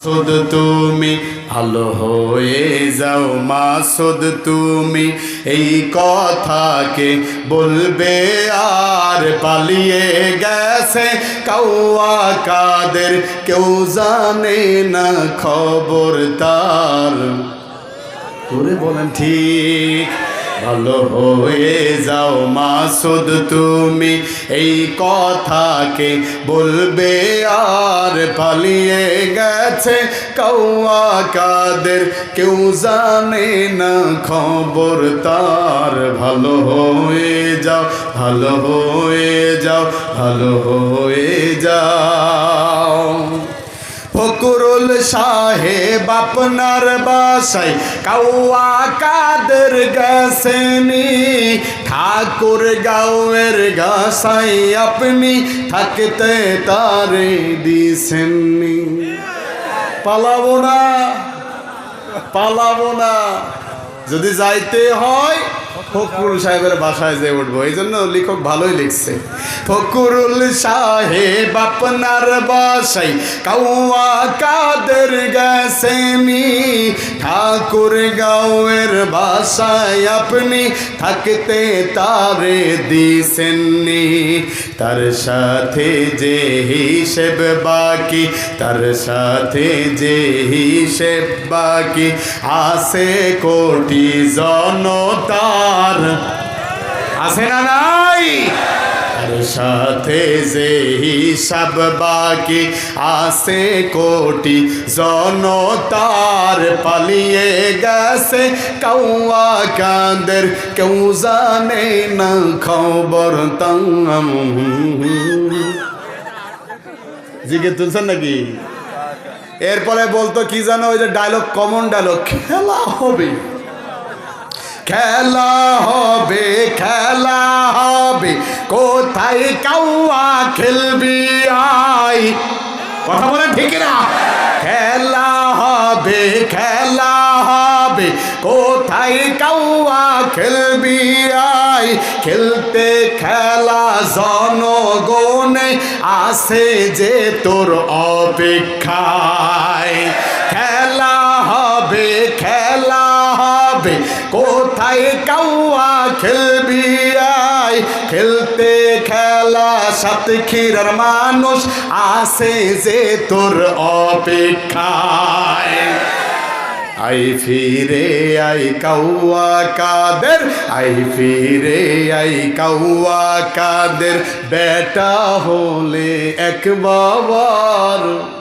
মাসুদ তুমি ভালো হয়ে যাও, মাসুদ তুমি। এই কথাকে বলবে আর পালিয়ে গেছে কাউয়া কাদের, কেউ জানে না খবর তার। তোরে বলেন ঠিক ভালো হয়ে যাও মাসুদ, তুমি এই কথাকে বলবে আর পালিয়ে গেছে কৌয়া কাদের কেউ জানে না খবর তার। ভালো হয়ে যাও, ভালো হয়ে যাও, ভালো হয়ে যাও। ফকরুল সাহেব আপনার বাসায় কাউয়া কাদের গেছেনি? ঠাকুর গাঁয়ের গাছাই আপনি থাকতে তারে দিছেননি। পালাবো না পালাবো না। যদি যাইতে হয় ফকরুল সাহেবের বাসায় যে উঠবো। এই জন্য লেখক ভালোই লিখছে। ফকরুল সাহেব আপনার বাসায় কাউয়া কাদের গেছেনি? ঠাকুর গাঁয়ের বাসায় আপনি থাকতে তারে দিছেননি। তার সাথে যে হিসেব বাকি, তার সাথে যে হিসেব বাকি, আছে কোটি জনতার আছে না নাই? সাথে যে হিসাব বাকি আছে, কোটি জনতার পালিয়ে গেছে। কাউয়া কাদের কেউ জানে না খবর তাম। জিজ্ঞেস তুলছেন নাকি? এরপরে বলতো কি জানো, ওই যে ডায়লগ কমন ডায়লগ খেলা হবে। খেলা হবে খেলা হবে। কোথায় কাউয়া খেলবি আই? কথা বলে ঠিক না? খেলা হবে খেলা হবে। কোথায় কাউয়া খেলবি আই? খেলতে খেলা জনগণে আসে যে তোর অপেক্ষায়। হবে। কোথায় কাউয়া খেলবি আই খেলতে খেলা সাতক্ষীরার মানুষ আসে যে তোর অপেক্ষায়। আই ফিরে আই কাউয়া কাদের। আই ফিরে আই কাউয়া কাদের। বেটা হলে এক বাবার